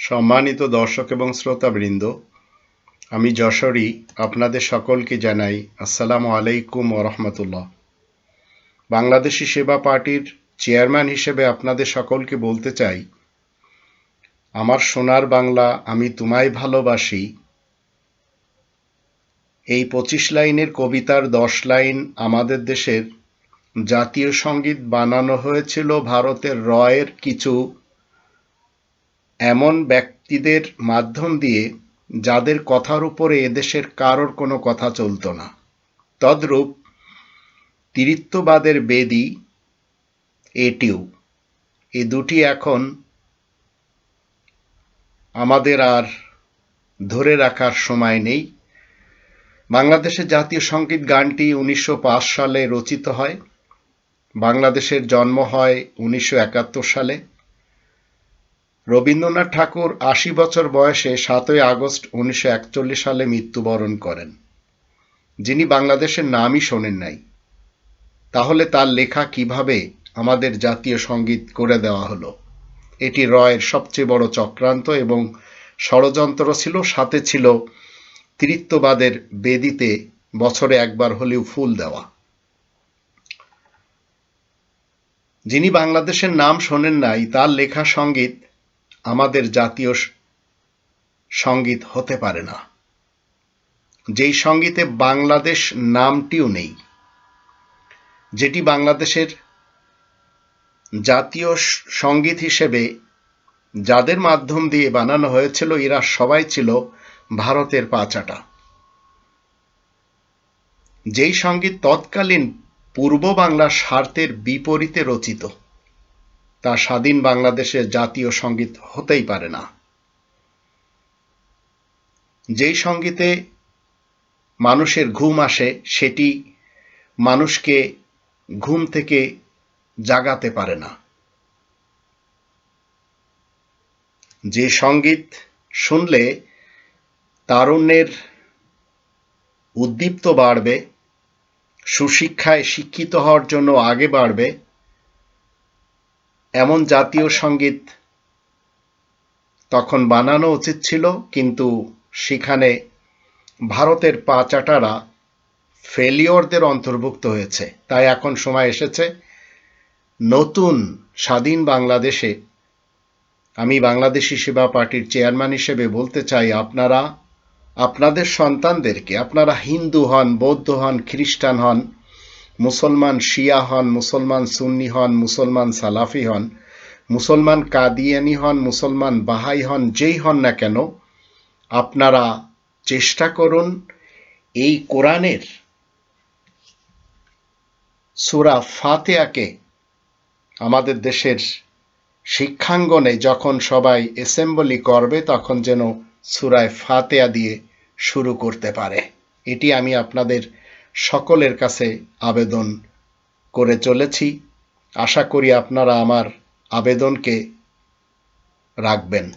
সম্মানিত দর্শক এবং শ্রোতাবৃন্দ, আমি যশোরী আপনাদের সকলকে জানাই আসসালামু আলাইকুম ওরহমতুল্লাহ বাংলাদেশি সেবা পার্টির চেয়ারম্যান হিসেবে আপনাদের সকলকে বলতে চাই, আমার সোনার বাংলা আমি তোমায় ভালোবাসি। এই পঁচিশ লাইনের কবিতার দশ লাইন আমাদের দেশের জাতীয় সংগীত বানানো হয়েছিল ভারতের রয়ের কিছু এমন ব্যক্তিদের মাধ্যম দিয়ে যাদের কথার উপরে এদেশের কারোর কোনো কথা চলত না। তদ্রূপ তিরিত্ববাদের বেদি এটিও এ দুটি এখন আমাদের আর ধরে রাখার সময় নেই। বাংলাদেশের জাতীয় সংগীত গানটি উনিশশো পাঁচ সালে রচিত হয়। বাংলাদেশের জন্ম হয় উনিশশো একাত্তর সালে। রবীন্দ্রনাথ ঠাকুর আশি বছর বয়সে সাতই আগস্ট উনিশশো একচল্লিশ সালে মৃত্যুবরণ করেন। যিনি বাংলাদেশের নামই শোনেন নাই। তাহলে তার লেখা কীভাবে আমাদের জাতীয় সংগীত করে দেওয়া হলো? এটি রয়ের সবচেয়ে বড় চক্রান্ত এবং ষড়যন্ত্র ছিল, সাথে ছিল তৃত্ববাদের বেদিতে বছরে একবার হলেও ফুল দেওয়া। যিনি বাংলাদেশের নাম শোনেন নাই, তার লেখা সংগীত আমাদের জাতীয় সংগীত হতে পারে না। যেই সঙ্গীতে বাংলাদেশ নামটিও নেই, যেটি বাংলাদেশের জাতীয় সংগীত হিসেবে যাদের মাধ্যম দিয়ে বানানো হয়েছিল, এরা সবাই ছিল ভারতের পাচাটা যেই সংগীত তৎকালীন পূর্ব বাংলার স্বার্থের বিপরীতে রচিত। তা স্বাধীন বাংলাদেশের জাতীয় সংগীত হতেই পারে না। যেই সঙ্গীতে মানুষের ঘুম আসে, সেটি মানুষকে ঘুম থেকে জাগাতে পারে না। যে সংগীত শুনলে তারুণ্যের উদ্দীপ্ত বাড়বে, সুশিক্ষায় শিক্ষিত হওয়ার জন্য আগে বাড়বে এমন জাতীয় সংগীত তখন বানানো উচিত ছিল, কিন্তু সেখানে ভারতের পাচাটারা ফেলিওরদের অন্তর্ভুক্ত হয়েছে। তাই এখন সময় এসেছে নতুন স্বাধীন বাংলাদেশে, আমি বাংলাদেশি সেবা পার্টির চেয়ারম্যান হিসেবে বলতে চাই, আপনারা, আপনাদের সন্তানদেরকে, আপনারা হিন্দু হন, বৌদ্ধ হন, খ্রিস্টান হন মুসলমান শিয়া হন, মুসলমান সুন্নি হন, মুসলমান সালাফি হন, মুসলমান কাদিয়ানি হন, মুসলমান বাহাই হন, যেই হন না কেন, আপনারা চেষ্টা করুন এই কোরআনের সুরা ফাতেয়াকে আমাদের দেশের শিক্ষাঙ্গনে যখন সবাই অ্যাসেম্বলি করবে, তখন যেন সুরায় ফাতেয়া দিয়ে শুরু করতে পারে। এটি আমি আপনাদের সকলের কাছে আবেদন করে চলেছি। আশা করি আপনারা আমার আবেদনকে রাখবেন।